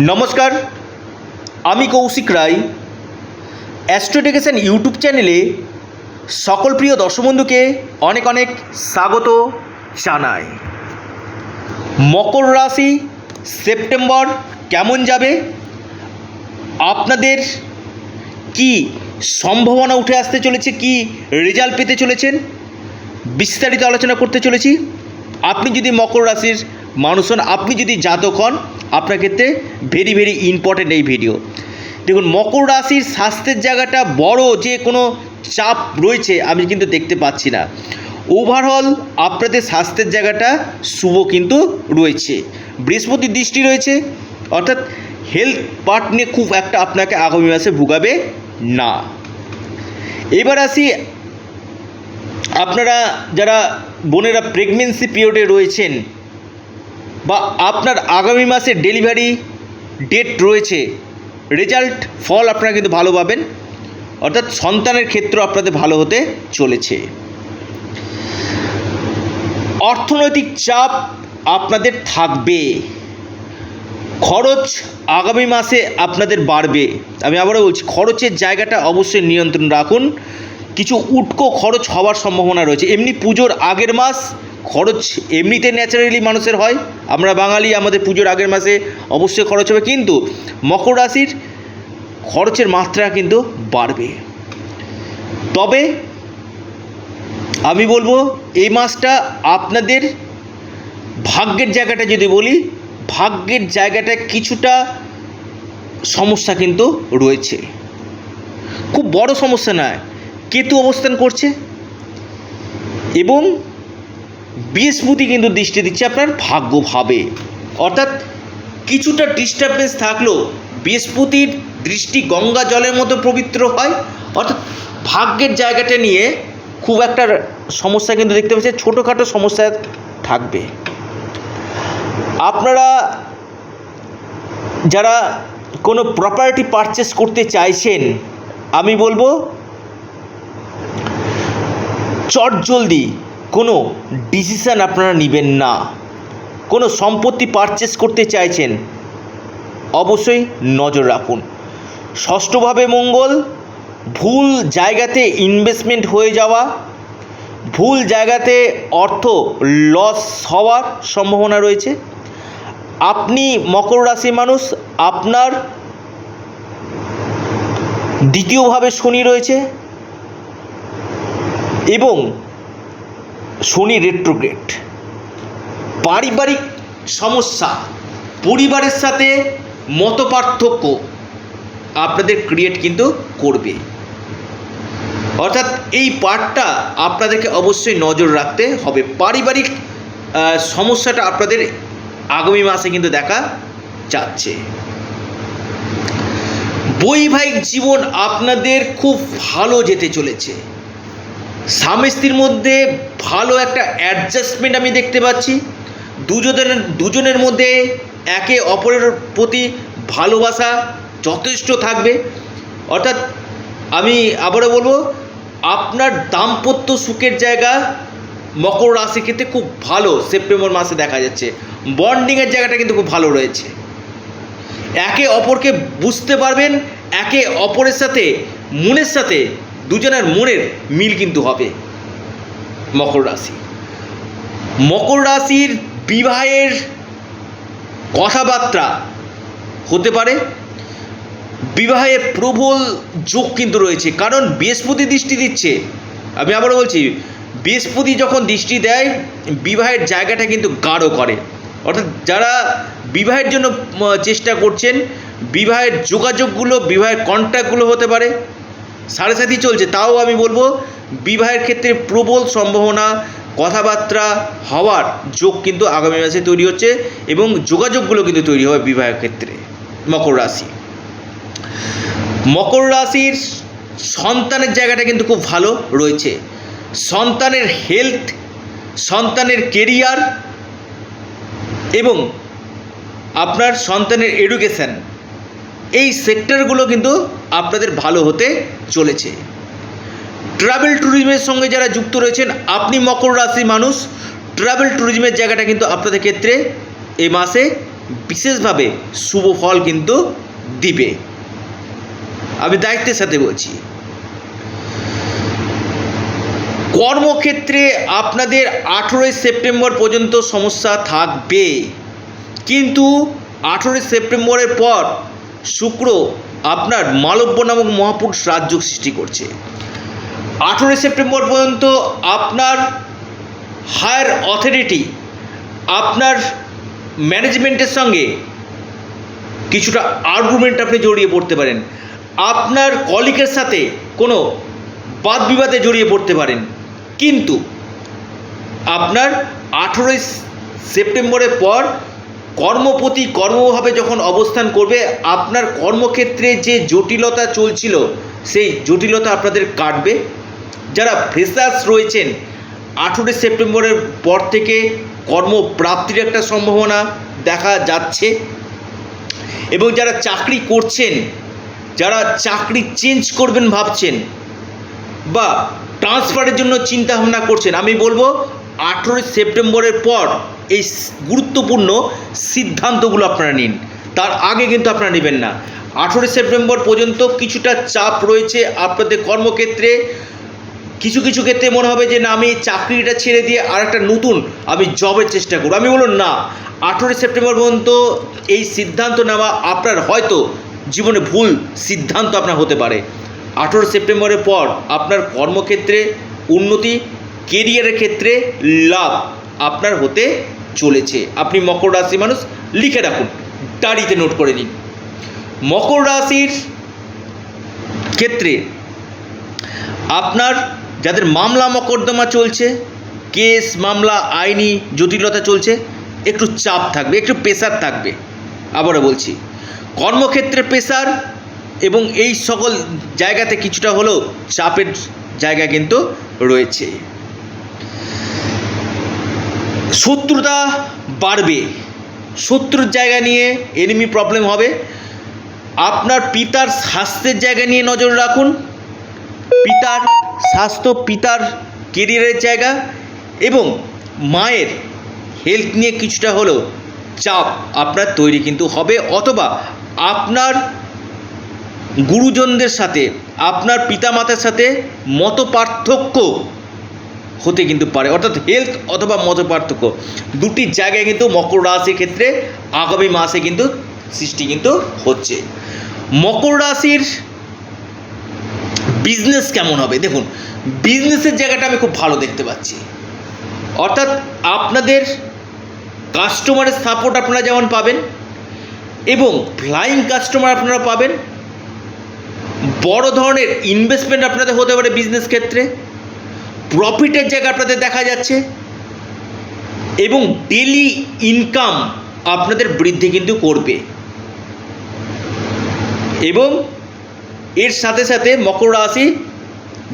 নমস্কার, আমি কৌশিক রায়। অ্যাস্ট্রোডেকেশন ইউটিউব চ্যানেলে সকল প্রিয় দর্শক বন্ধুকে অনেক অনেক স্বাগত জানাই। মকর রাশি সেপ্টেম্বর কেমন যাবে? আপনাদের কি সম্ভাবনা উঠে আসতে চলেছে? কি রেজাল্ট পেতে চলেছেন? বিস্তারিত আলোচনা করতে চলেছি। আপনি যদি মকর রাশির মানুষ হন, আপনি যদি জাতক হন আপনার ক্ষেত্রে ভেরি ভেরি ইম্পর্টেন্ট এই ভিডিও দেখুন, মকর রাশির স্বাস্থ্যের জায়গাটা বড় যে কোনো চাপ রয়েছে, আমি কিন্তু দেখতে পাচ্ছি না। ওভারঅল আপনাদের স্বাস্থ্যের জায়গাটা শুভ কিন্তু রয়েছে। বৃহস্পতির দৃষ্টি রয়েছে, অর্থাৎ হেলথ পার্ট নিয়ে খুব একটা আপনাকে আগামী মাসে ভুগাবে না। এবার আসি, আপনারা যারা বোনেরা প্রেগনেন্সি পিরিয়ডে রয়েছেন বা আপনার আগামী মাসে ডেলিভারি ডেট রয়েছে, রেজাল্ট, ফল আপনারা কিন্তু ভালো পাবেন। অর্থাৎ সন্তানের ক্ষেত্র আপনাদের ভালো হতে চলেছে। অর্থনৈতিক চাপ আপনাদের থাকবে। খরচ আগামী মাসে আপনাদের বাড়বে। আমি আবারও বলছি, খরচের জায়গাটা অবশ্যই নিয়ন্ত্রণ রাখুন। কিছু উটকো খরচ হওয়ার সম্ভাবনা রয়েছে। এমনি পুজোর আগের মাস খরচ এমনিতে ন্যাচারালি মানুষের হয়। আমরা বাঙালি, আমাদের পুজোর আগের মাসে অবশ্যই খরচ হবে। কিন্তু মকর রাশির খরচের মাত্রা কিন্তু বাড়বে। তবে আমি বলব, এই মাসটা আপনাদের ভাগ্যের জায়গাটা যদি বলি, ভাগ্যের জায়গাটা কিছুটা সমস্যা কিন্তু রয়েছে। খুব বড় সমস্যা নয়। কেতু অবস্থান করছে এবং বৃহস্পতি কিন্তু দৃষ্টি দিচ্ছে আপনার ভাগ্যভাবে। অর্থাৎ কিছুটা ডিস্টারবেন্স থাকলেও বৃহস্পতির দৃষ্টি গঙ্গা জলের মতো পবিত্র হয়। অর্থাৎ ভাগ্যের জায়গাটা নিয়ে খুব একটা সমস্যা কিন্তু দেখতে পাচ্ছি, ছোটোখাটো সমস্যা থাকবে। আপনারা যারা কোনো প্রপার্টি পারচেস করতে চাইছেন, আমি বলব চটজলদি কোনো ডিসিশান আপনারা নেবেন না। কোনো সম্পত্তি পারচেস করতে চাইছেন, অবশ্যই নজর রাখুন। ষষ্ঠভাবে মঙ্গল, ভুল জায়গাতে ইনভেস্টমেন্ট হয়ে যাওয়া, ভুল জায়গাতে অর্থ লস হওয়ার সম্ভাবনা রয়েছে। আপনি মকর রাশি মানুষ, আপনার দ্বিতীয়ভাবে শনি রয়েছে এবং শনি রেট্রোগ্রেড পারিবারিক সমস্যা, পরিবারের সাথে মতপার্থক্য আপনাদের ক্রিয়েট কিন্তু করবে। অর্থাৎ এই পার্টটা আপনাদেরকে অবশ্যই নজর রাখতে হবে। পারিবারিক সমস্যাটা আপনাদের আগামী মাসে কিন্তু দেখা যাচ্ছে। বৈবাহিক জীবন আপনাদের খুব ভালো যেতে চলেছে। স্বামী স্ত্রীর মধ্যে ভালো একটা অ্যাডজাস্টমেন্ট আমি দেখতে পাচ্ছি। দুজনের দুজনের মধ্যে একে অপরের প্রতি ভালোবাসা যথেষ্ট থাকবে। অর্থাৎ আমি আবারও বলব, আপনার দাম্পত্য সুখের জায়গা মকর রাশি ক্ষেত্রে খুব ভালো। সেপ্টেম্বর মাসে দেখা যাচ্ছে। বন্ডিংয়ের জায়গাটা কিন্তু খুব ভালো রয়েছে। একে অপরকে বুঝতে পারবেন, একে অপরের সাথে, মনের সাথে দুজনের মনের মিল কিন্তু হবে মকর রাশি। মকর রাশির বিবাহের কথাবার্তা হতে পারে। বিবাহে প্রবল যোগ কিন্তু রয়েছে, কারণ বৃহস্পতি দৃষ্টি দিচ্ছে। আমি আবারও বলছি, বৃহস্পতি যখন দৃষ্টি দেয়, বিবাহের জায়গাটা কিন্তু গাঢ় করে। অর্থাৎ যারা বিবাহের জন্য চেষ্টা করছেন, বিবাহের যোগাযোগগুলো, বিবাহের কন্ট্যাক্টগুলো হতে পারে। সাড়ে সাথী চলছে, তাও আমি বলব বিবাহের ক্ষেত্রে প্রবল সম্ভাবনা, কথাবার্তা হওয়ার যোগ কিন্তু আগামী মাসে তৈরি হচ্ছে এবং যোগাযোগগুলো কিন্তু তৈরি হবে বিবাহের ক্ষেত্রে, মকর রাশি। মকর রাশির সন্তানের জায়গাটা কিন্তু খুব ভালো রয়েছে। সন্তানের হেলথ সন্তানের কেরিয়ার এবং আপনার সন্তানের এডুকেশান এই সেক্টরগুলো কিন্তু আপনাদের ভালো হতে চলেছে। ট্রাভেল ট্যুরিজমের সঙ্গে যারা যুক্ত রয়েছেন, আপনি মকর রাশি মানুষ, ট্রাভেল ট্যুরিজমের জায়গাটা কিন্তু আপনাদের ক্ষেত্রে এ মাসে বিশেষভাবে শুভ ফল কিন্তু দিবে। আমি দায়িত্বের সাথে বলছি। কর্মক্ষেত্রে আপনাদের আঠেরোই সেপ্টেম্বর পর্যন্ত সমস্যা থাকবে। কিন্তু আঠেরোই সেপ্টেম্বরের পর শুক্র আপনার মালব্য নামক মহাপুরুষ রাজ্য সৃষ্টি করছে। আঠেরোই সেপ্টেম্বর পর্যন্ত আপনার হায়ার অথরিটি আপনার ম্যানেজমেন্টের সঙ্গে কিছুটা আর্গুমেন্ট আপনি জড়িয়ে পড়তে পারেন। আপনার কলিকের সাথে কোনো বাদ বিবাদে জড়িয়ে পড়তে পারেন। কিন্তু আপনার আঠেরোই সেপ্টেম্বরের পর কর্মপতি কর্মভাবে যখন অবস্থান করবে, আপনার কর্মক্ষেত্রে যে জটিলতা চলছিল, সেই জটিলতা আপনাদের কাটবে। যারা ফ্রেশার্স রয়েছেন, আঠেরোই সেপ্টেম্বরের পর থেকে কর্মপ্রাপ্তির একটা সম্ভাবনা দেখা যাচ্ছে। এবং যারা চাকরি করছেন, যারা চাকরি চেঞ্জ করবেন ভাবছেন, বা ট্রান্সফারের জন্য চিন্তা ভাবনা করছেন, আমি বলব আঠেরোই সেপ্টেম্বরের পর এই গুরুত্বপূর্ণ সিদ্ধান্তগুলো আপনারা নিন। তার আগে কিন্তু আপনারা নেবেন না। আঠেরোই সেপ্টেম্বর পর্যন্ত কিছুটা চাপ রয়েছে আপনাদের কর্মক্ষেত্রে। কিছু কিছু ক্ষেত্রে মনে হবে যে না, আমি চাকরিটা ছেড়ে দিয়ে আর একটা নতুন আমি জবের চেষ্টা করব। আমি বলুন না, আঠেরোই সেপ্টেম্বর পর্যন্ত এই সিদ্ধান্ত নেওয়া আপনার হয়তো জীবনে ভুল সিদ্ধান্ত আপনার হতে পারে। আঠেরো সেপ্টেম্বরের পর আপনার কর্মক্ষেত্রে উন্নতি, কেরিয়ারের ক্ষেত্রে লাভ। আপনার হতে চলেছে। আপনি মকর রাশি মানুষ, লিখে রাখুন ডায়েরিতে নোট করে নিন। মকর রাশির ক্ষেত্রে আপনার যাদের মামলা মকদ্দমা চলছে, কেস, মামলা, আইনি জটিলতা চলছে, একটু চাপ থাকবে, একটু প্রেশার থাকবে। আবারও বলছি, কর্মক্ষেত্রে প্রেশার এবং এই সকল জায়গাতে কিছুটা হলেও চাপের জায়গা কিন্তু রয়েছে। শত্রুতা বাড়বে। শত্রুর জায়গা নিয়ে এনিমি প্রবলেম হবে। আপনার পিতার স্বাস্থ্যের জায়গা নিয়ে নজর রাখুন। পিতার স্বাস্থ্য, পিতার কেরিয়ারের জায়গা এবং মায়ের হেলথ নিয়ে কিছুটা হলেও চাপ আপনার তৈরি কিন্তু হবে। অথবা আপনার গুরুজনদের সাথে, আপনার পিতামাতার সাথে মত পার্থক্য হতে কিন্তু পারে। অর্থাৎ হেলথ অথবা মত পার্থক্য। দুটি জায়গায় কিন্তু মকর রাশির ক্ষেত্রে আগামী মাসে কিন্তু সৃষ্টি কিন্তু হচ্ছে। মকর রাশির বিজনেস কেমন হবে? দেখুন বিজনেসের জায়গাটা আমি খুব ভালো দেখতে পাচ্ছি। অর্থাৎ আপনাদের কাস্টমারের সাপোর্ট আপনারা যেমন পাবেন, এবং ফ্লাইং কাস্টমার আপনারা পাবেন। বড় ধরনের ইনভেস্টমেন্ট আপনাদের হতে পারে বিজনেস ক্ষেত্রে। প্রফিটের জায়গা আপনাদের দেখা যাচ্ছে। এবং ডেলি ইনকাম আপনাদের বৃদ্ধি কিন্তু করবে। এবং এর সাথে সাথে মকর রাশি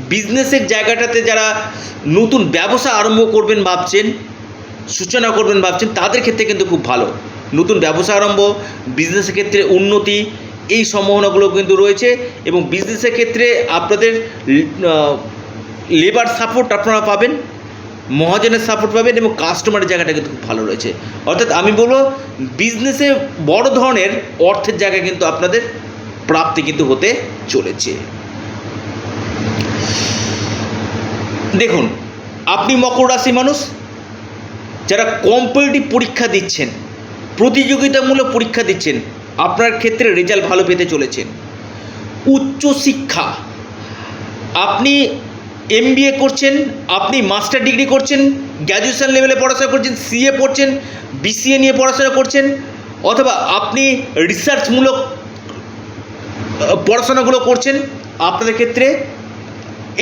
বিজনেসের জায়গাটাতে যারা নতুন ব্যবসা আরম্ভ করবেন ভাবছেন, সূচনা করবেন ভাবছেন, তাদের ক্ষেত্রে কিন্তু খুব ভালো। নতুন ব্যবসা আরম্ভ বিজনেসের ক্ষেত্রে উন্নতি, এই সম্ভাবনাগুলো কিন্তু রয়েছে। এবং বিজনেসের ক্ষেত্রে আপনাদের লেবার সাপোর্ট আপনারা পাবেন, মহাজনের সাপোর্ট পাবেন এবং কাস্টমারের জায়গাটা কিন্তু খুব ভালো রয়েছে। অর্থাৎ আমি বলব বিজনেসে বড় ধরনের অর্থের জায়গা কিন্তু আপনাদের প্রাপ্তি কিন্তু হতে চলেছে। দেখুন, আপনি মকর রাশি মানুষ, যারা কম্পিটিটিভ পরীক্ষা দিচ্ছেন, প্রতিযোগিতামূলক পরীক্ষা দিচ্ছেন, আপনার ক্ষেত্রে রেজাল্ট ভালো পেতে চলেছেন। উচ্চশিক্ষা, আপনি এমবিএ করছেন, আপনি মাস্টার ডিগ্রি করছেন গ্র্যাজুয়েশন লেভেলে পড়াশোনা করছেন সিএ পড়ছেন বিসিএ নিয়ে পড়াশোনা করছেন, অথবা আপনি রিসার্চমূলক পড়াশোনাগুলো করছেন, আপনাদের ক্ষেত্রে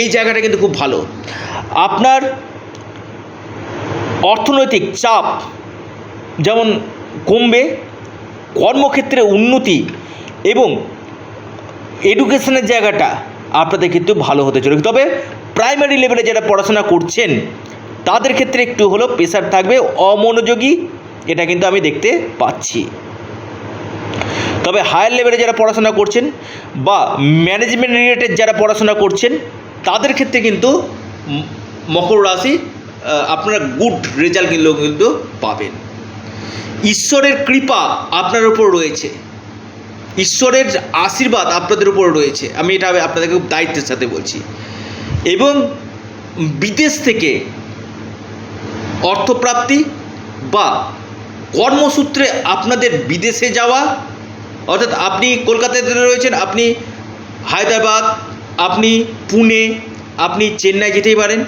এই জায়গাটা কিন্তু খুব ভালো। আপনার অর্থনৈতিক চাপ যেমন কমবে, কর্মক্ষেত্রে উন্নতি এবং এডুকেশনের জায়গাটা আপনাদের কিন্তু ভালো হতে চলেছে। তবে প্রাইমারি লেভেলে যারা পড়াশোনা করছেন, তাদের ক্ষেত্রে একটু হলেও প্রেশার থাকবে, অমনোযোগী, এটা কিন্তু আমি দেখতে পাচ্ছি। তবে হায়ার লেভেলে যারা পড়াশোনা করছেন বা ম্যানেজমেন্ট রিলেটেড যারা পড়াশোনা করছেন, তাদের ক্ষেত্রে কিন্তু মকর রাশি আপনারা গুড রেজাল্ট কিন্তু কিন্তু পাবেন। ঈশ্বরের কৃপা আপনার উপর রয়েছে। ঈশ্বরের আশীর্বাদ আপনাদের উপর রয়েছে। আমি এটা আপনাদেরকে দায়িত্বের সাথে বলছি। এবং বিদেশ থেকে অর্থপ্রাপ্তি বা কর্মসূত্রে আপনাদের বিদেশে যাওয়া, অর্থাৎ আপনি কলকাতাতে রয়েছেন, আপনি হায়দ্রাবাদ, আপনি পুনে, আপনি চেন্নাই যেতেই পারেন।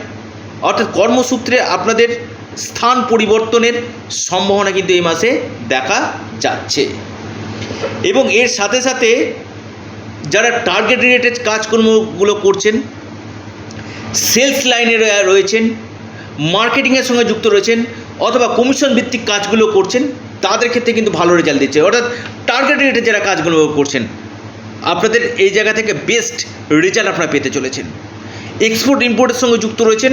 অর্থাৎ কর্মসূত্রে আপনাদের স্থান পরিবর্তনের সম্ভাবনা কিন্তু এই মাসে দেখা যাচ্ছে। এবং এর সাথে সাথে যারা টার্গেট রিলেটেড কাজকর্মগুলো করছেন সেলস লাইনে রয়েছেন মার্কেটিংয়ের সঙ্গে যুক্ত রয়েছেন, অথবা কমিশন ভিত্তিক কাজগুলো করছেন, তাদের ক্ষেত্রে কিন্তু ভালো রেজাল্ট দিচ্ছে। অর্থাৎ টার্গেট রেটে যারা কাজগুলো করছেন, আপনাদের এই জায়গা থেকে বেস্ট রেজাল্ট আপনারা পেতে চলেছেন। এক্সপোর্ট ইম্পোর্টের সঙ্গে যুক্ত রয়েছেন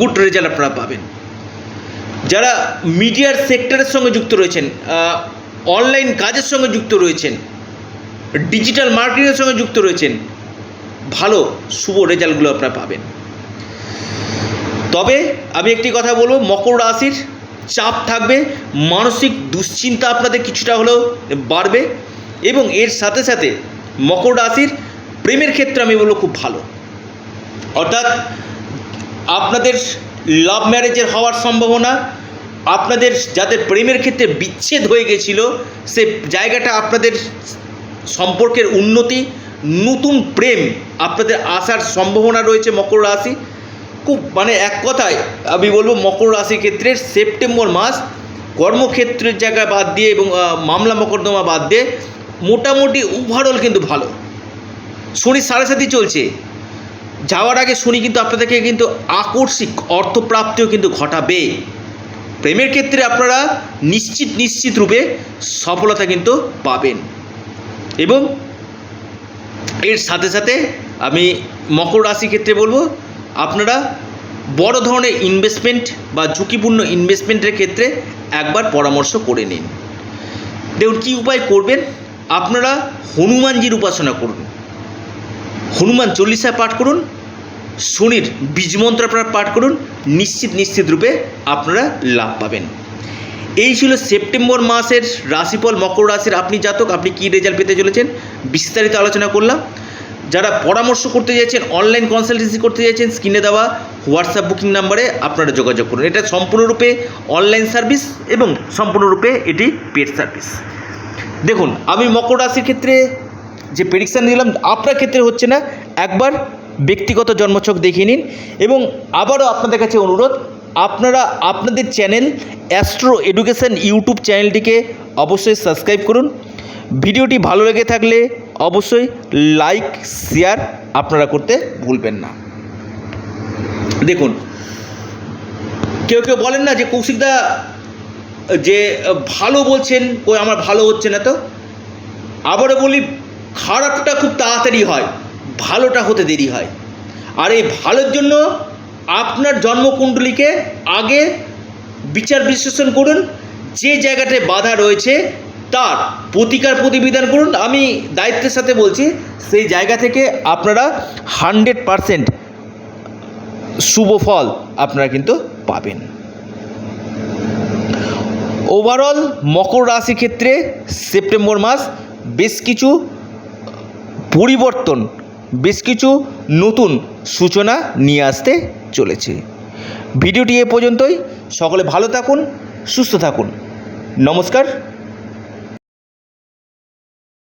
গুড রেজাল্ট আপনারা পাবেন। যারা মিডিয়ার সেক্টরের সঙ্গে যুক্ত রয়েছেন অনলাইন কাজের সঙ্গে যুক্ত রয়েছেন ডিজিটাল মার্কেটিংয়ের সঙ্গে যুক্ত রয়েছেন ভালো, শুভ রেজাল্টগুলো আপনারা পাবেন। তবে আমি একটি কথা বলব, মকর রাশির চাপ থাকবে, মানসিক দুশ্চিন্তা আপনাদের কিছুটা হলেও বাড়বে এবং এর সাথে সাথে মকর রাশির প্রেমের ক্ষেত্রে আমি বলব খুব ভালো। অর্থাৎ আপনাদের লাভ ম্যারেজের হওয়ার সম্ভাবনা, আপনাদের যাদের প্রেমের ক্ষেত্রে বিচ্ছেদ হয়ে গেছিল, সে জায়গাটা আপনাদের সম্পর্কের উন্নতি নতুন প্রেম আপনাদের আসার সম্ভাবনা রয়েছে মকর রাশি। খুব মানে এক কথায় আমি বলব মকর রাশির ক্ষেত্রে সেপ্টেম্বর মাস কর্মক্ষেত্রের জায়গা বাদ দিয়ে এবং মামলা মকদ্দমা বাদ দিয়ে মোটামুটি ওভারঅল কিন্তু ভালো। শনি সাড়ে সাতই চলছে। যাওয়ার আগে শনি কিন্তু আপনাদেরকে কিন্তু আকস্মিক অর্থপ্রাপ্তিও কিন্তু ঘটাবে। প্রেমের ক্ষেত্রে আপনারা নিশ্চিত নিশ্চিত রূপে সফলতা কিন্তু পাবেন। এবং এর সাথে সাথে আমি মকর রাশির ক্ষেত্রে বলব, আপনারা বড় ধরনের ইনভেস্টমেন্ট বা ঝুঁকিপূর্ণ ইনভেস্টমেন্টের ক্ষেত্রে একবার পরামর্শ করে নিন। দেখুন, কী উপায় করবেন? আপনারা হনুমানজির উপাসনা করুন। হনুমান চল্লিশা পাঠ করুন, শনির বীজমন্ত্র পাঠ করুন, নিশ্চিত নিশ্চিত রূপে আপনারা লাভ পাবেন। এই ছিল সেপ্টেম্বর মাসের রাশিফল, মকর রাশির আপনি জাতক, আপনি কী রেজাল্ট পেতে চলেছেন? বিস্তারিত আলোচনা করলাম। যারা পরামর্শ করতে চাইছেন অনলাইন কনসালটেন্সি করতে চাইছেন স্ক্রিনে দেওয়া হোয়াটসঅ্যাপ বুকিং নাম্বারে আপনারা যোগাযোগ করুন। এটা সম্পূর্ণরূপে অনলাইন সার্ভিস এবং সম্পূর্ণরূপে এটি পেড সার্ভিস দেখুন, আমি মকর রাশির ক্ষেত্রে যে প্রেডিকশান দিলাম, আপনার ক্ষেত্রে হচ্ছে না, একবার ব্যক্তিগত জন্মছক দেখিয়ে নিন এবং আবারও আপনাদের কাছে অনুরোধ আপনারা আপনাদের চ্যানেল অ্যাস্ট্রো এডুকেশন ইউটিউব চ্যানেলটিকে অবশ্যই সাবস্ক্রাইব করুন। ভিডিওটি ভালো লেগে থাকলে অবশ্যই লাইক, শেয়ার আপনারা করতে ভুলবেন না। দেখুন, কেউ কেউ বলেন না যে কৌশিকদা যে ভালো বলছেন, কই আমার ভালো হচ্ছে না তো? আবারও বলি, খারাপটা খুব তাড়াতাড়ি হয়, ভালোটা হতে দেরি হয়। আর এই ভালোর জন্য আপনার জন্মকুণ্ডলীকে আগে বিচার বিশ্লেষণ করুন, যে জায়গাটায় বাধা রয়েছে তার প্রতিকার প্রতিবিধান করুন। আমি দায়িত্বের সাথে বলছি, সেই জায়গা থেকে আপনারা হান্ড্রেড পারসেন্ট শুভ ফল আপনারা কিন্তু পাবেন। ওভারঅল মকর রাশি ক্ষেত্রে সেপ্টেম্বর মাস বেশ কিছু পরিবর্তন, বেশ কিছু নতুন সূচনা নিয়ে আসতে চলেছে। ভিডিওটি এ পর্যন্তই। সকলে ভালো থাকুন সুস্থ থাকুন। নমস্কার।